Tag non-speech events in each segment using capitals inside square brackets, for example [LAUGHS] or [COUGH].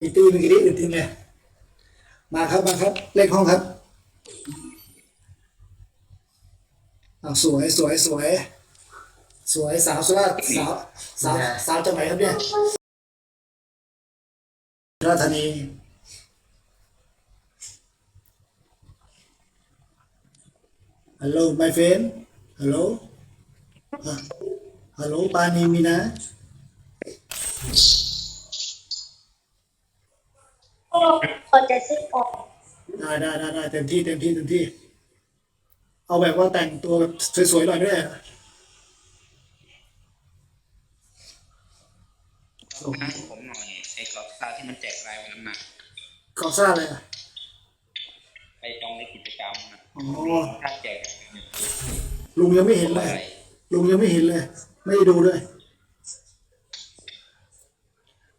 อีตีเมื่อกี้นี้อื่นทีมเลยมาครับมาครับ เลขห้องครับอ่าสวยสวยสวย สวยสาวสุราษฎร์สาวสาวสาวจังไหนครับเนี่ยสุราษฎร์ธานีฮัลโหล my friend ฮัลโหลฮัลโหลปานีมีนะ พอจะซื้อออกได้ได้ได้ได้เต็มที่เต็มที่เต็มที่ เอาแบบว่าแต่งตัวแบบสวยๆหน่อยด้วยส่งให้ผมหน่อยไอ้กรอบซาวที่มันแจกรายวันนั้นน่ะกอซ่าเลยอะไปจองในกิจกรรมนะอ๋อถ้าแจกลุงยังไม่เห็นเลย ลุงยังไม่เห็นเลย ไม่ได้ดูด้วย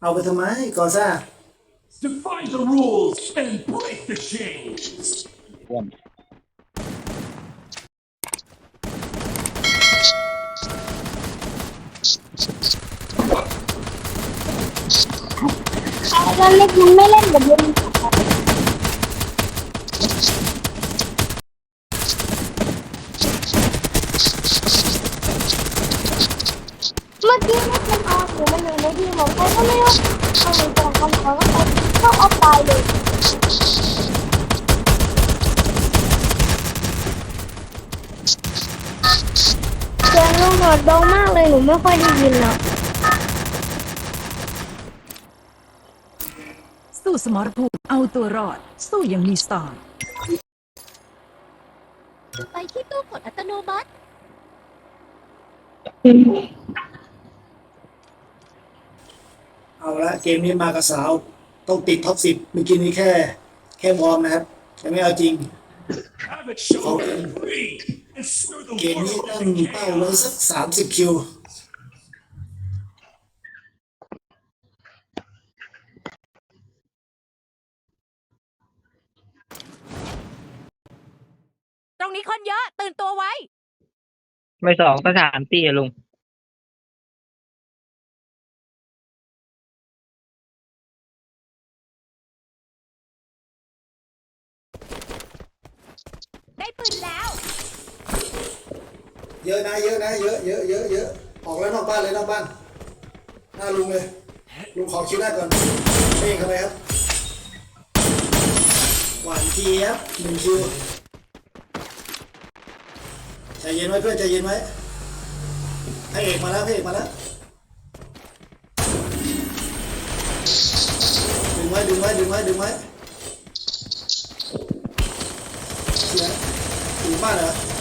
เอาไปทำไมกอซ่า Defy the rules and break the chains. ร่วมไอ้ ดเบามากเลยหนูไม่ค่อยได้ยินหรอกสู้สมรภูมิเอาตัวรอด สู้อยังมีสไตล์ไปที่ตู้กดอัตโนมัติ เอาละเกมนี้มากับสาว ต้องติดท็อปสิบเมื่อกี้นี้แค่ แค่วอร์มนะครับยังไม่เอาจริง Have it show and breathe and stir the เกมนี้ world ตั้ง again. เป้าไว้สักสามสิบคิวตรงนี้คนเยอะ ตื่นตัวไว้ ไม่สองก็สามตีอะลุง ได้ปืนแล้ว เยอะนะเยอะนะเยอะเยอะเยอะเยอะออกแล้วนอกบ้านเลยนอกบ้านหน้าลุงเลยลุงขอคิวแรกก่อนเองเข้าไปครับหวานเจี๊ยบหนึ่งคิวใจเย็นไว้เพื่อนใจเย็นไว้พระเอกมาแล้วพระเอกมาแล้วดึงไว้ดึงไว้ดึงไว้ดึงไว้เสียถึงบ้านเหรอ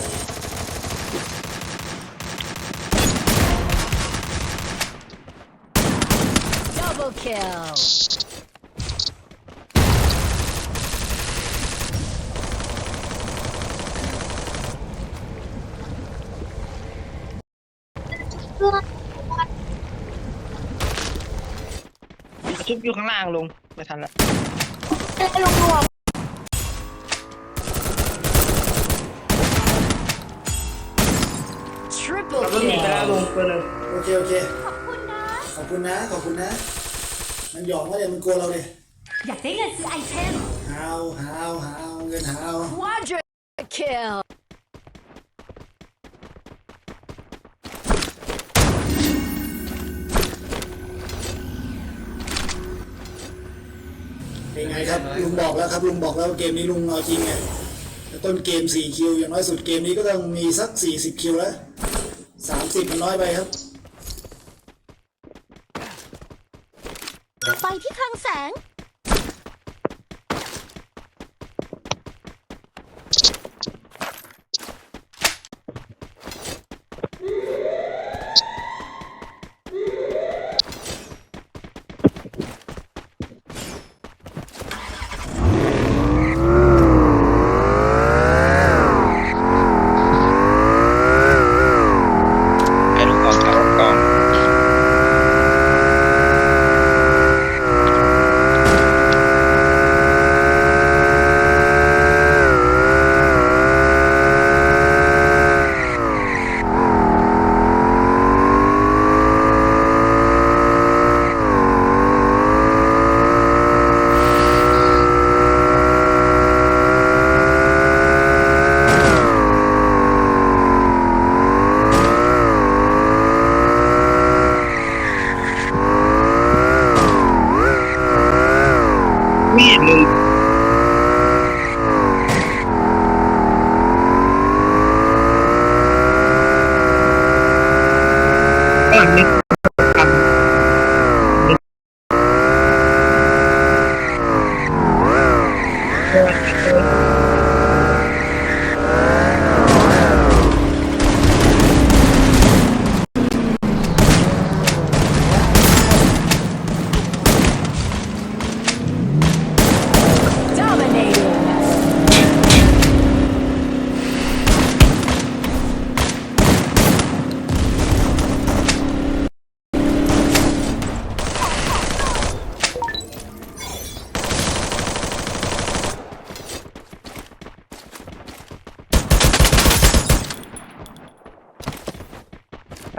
double kill ชุบอยู่ข้างล่างลุงไม่ทันละลุงหนวด triple แล้วหนีไปแล้วลุงตัวหนึ่งโอเค โอเค ขอบคุณนะ ขอบคุณนะ ขอบคุณนะ มันหยอกว่าอย่างมันกลัวเราเลยอยากได้เงินซื้อไอเทม หาวหาวหาวเงินหาว quadra kill เป็นไงครับลุงบอกแล้วครับลุงบอกแล้วเกมนี้ลุงเอาจริงไงแต่ต้นเกม4คิวอย่างน้อยสุดเกมนี้ก็ต้องมีสัก40คิวแล้ว30มันน้อยไปครับ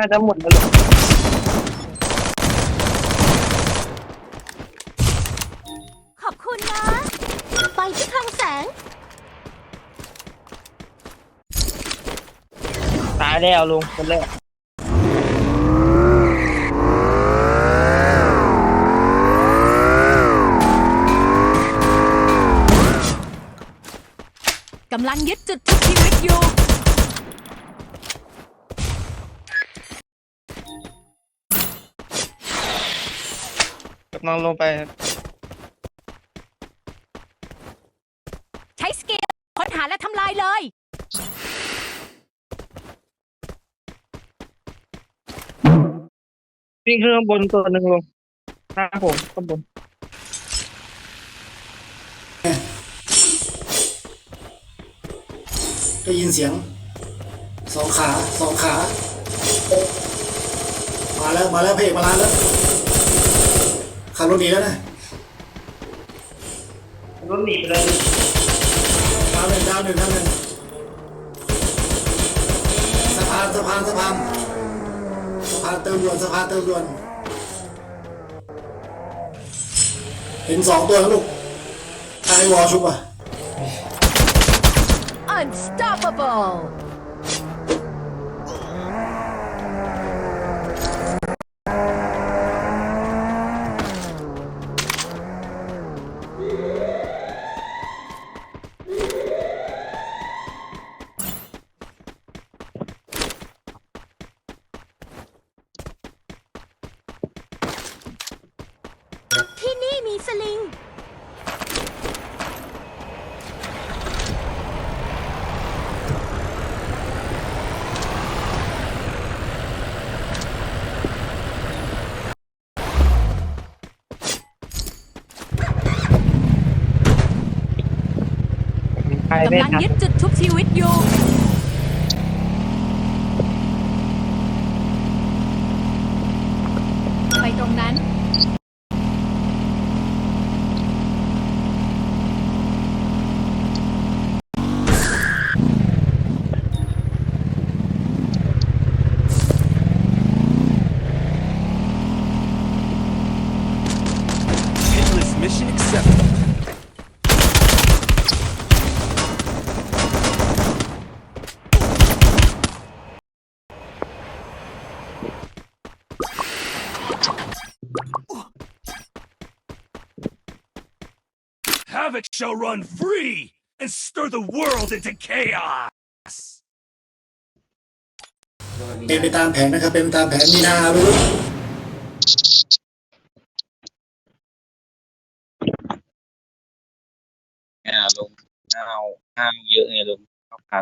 น่าจะหมดแล้วหรอขอบคุณนะไฟที่คลังแสง ตายแล้วลุงคนแรกกำลังยึดจุดทุกชีวิตอยู่ กำลังลงไปครับใช้สกิลค้นหาและทำลายเลย วิ่งขึ้นข้างบนตัวหนึ่งลงหน้าผมข้างบนได้ยินเสียงสองขาสองขา มาแล้ว มาแล้วเพลงมาแล้วแล้ว ขับรถหนีแล้วนะรถหนีไปเลยดาวหนึ่งดาวหนึ่งดาวหนึ่งสะพานสะพานสะพานสะพานเติมด่วนสะพานเติมด่วนเห็นสองตัวแล้วลูกไอวอลชุบอะ Unstoppable ที่นี่มีสลิง ไปไม่กำลังทันยึดจุดทุบชีวิตอยู่ ไปตรงนั้น Painless mission accepted. Havoc shall run free and stir the world into chaos. เป็นไปตามแผนนะครับ เป็นไปตามแผนมีนารู้อ่าลงห้าวห้าวเยอะไงลงเข้าขาเ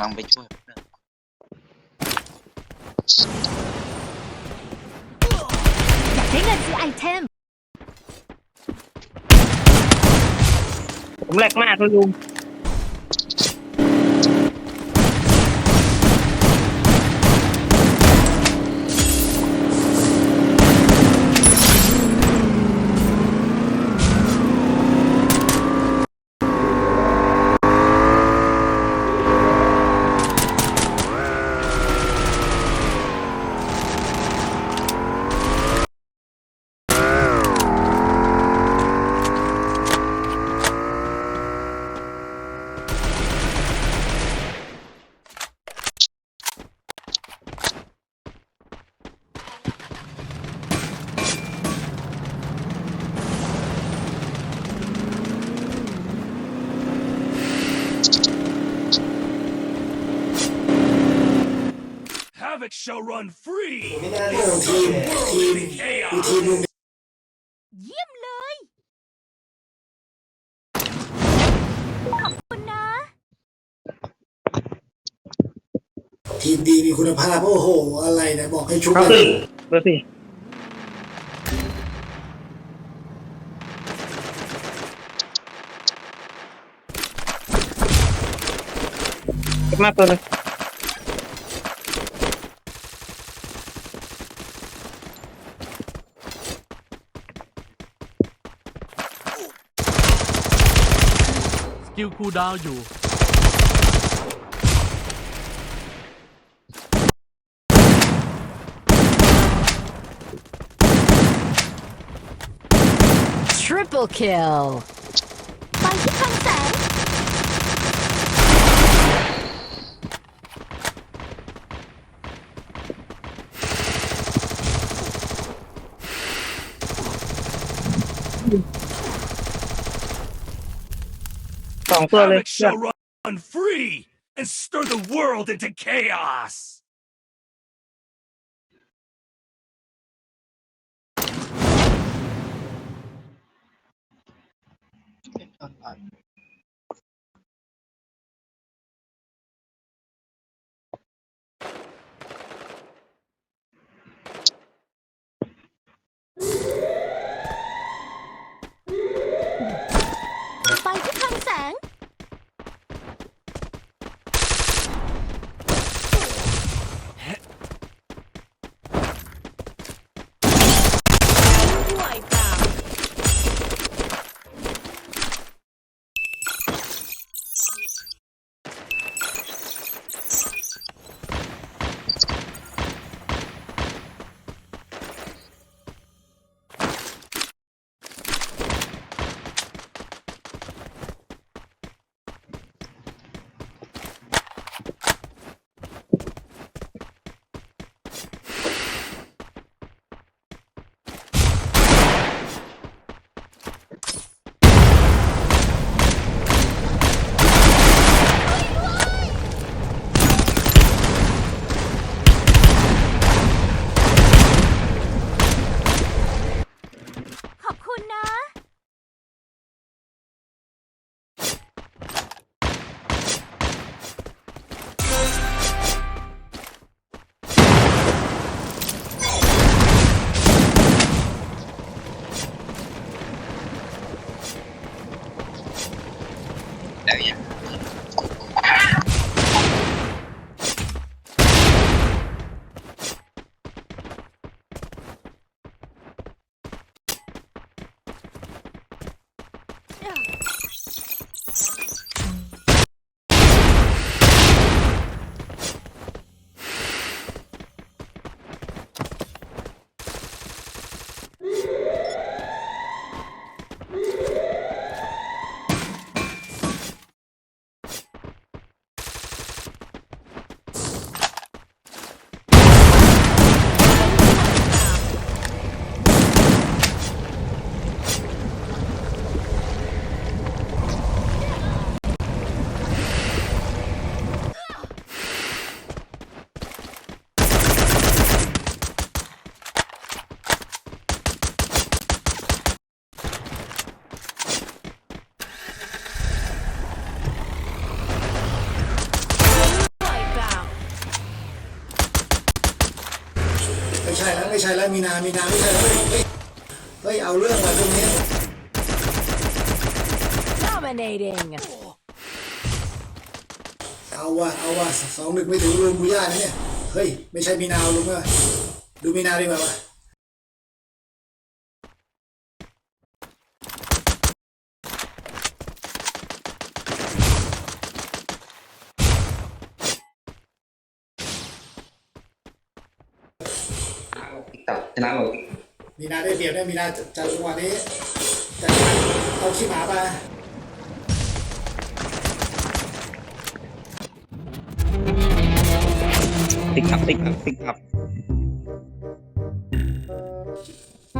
ลองไปช่วยเพื่อนอยากได้เงินซื้อไอเทมผมแหลกมากเลยลุง shall run free โอ้ทีมทีมดูทีมลุงเยี่ยมเลย ขอบคุณนะ ทีมดีมีคุณภาพโอ้โห อะไรเนี่ยบอกให้ชุบเข้าเลสี่ยเบอร์สี่เจ็บมากตัวหนึง กิลคูลดาวน์อยู่ Triple kill สองตัวเลย Havoc shall run free and stir the world into chaos ไป [LAUGHS] 야! มีนามีนาไม่ใช่แล้วเฮ้ยเฮ้ยเฮ้ยเอาเรื่องว่ะตรงนี้ Dominating เอาว่ะเอาว่ะสองหนึ่งไม่ถึงลุงบุย่านะเนี่ยเฮ้ยไม่ใช่มีนาเอาลุงอะดูมีนาดีกว่าว่ะ ติ๊กต็อกช นะเรามีนาได้เปรียบได้มีนาจัดจังหวะนี้จัดเอาขี้หมามาติ๊กอัพติ๊กอัพติ๊กอัพ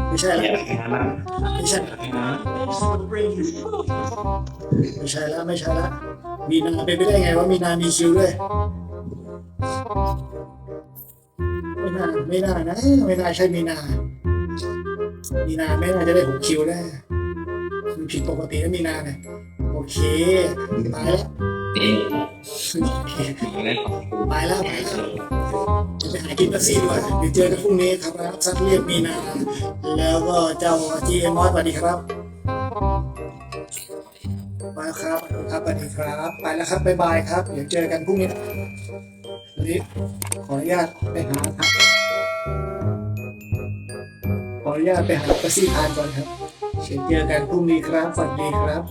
ไม่ใช่แล้วอย่านะไม่ใช่ไม่ใช่แล้วไม่ใช่แล้วมีนาเป็นไปได้ไงว่ามีนามีคิวด้วย ไม่น่าไม่น่านะ ไม่น่าใช่มีนา มีนาไม่น่าจะได้หกคิวได้มันผิดปกตินะมีนาเนี่ยโอเคตายแล้วเองแล้วตายแล้วตายแล้วจะไปหากินแท็กซี่ดีกว่าเดี๋ยวเจอกันพรุ่งนี้ครับนะซักเรียกมีนา แล้วก็เจ้าจีเอ็มอสสวัสดีครับมาครับครับสวัสดีครับ ไปแล้วครับบ๊ายบายครับ เดี๋ยวเจอกันพรุ่งนี้นะวันนี้ขออนุญาตไปหาครับ ออนุญาตไปหาประสิทานก่อนครับเดี๋ยวเจอกันพรุ่งนี้ครับสวัสดีครับ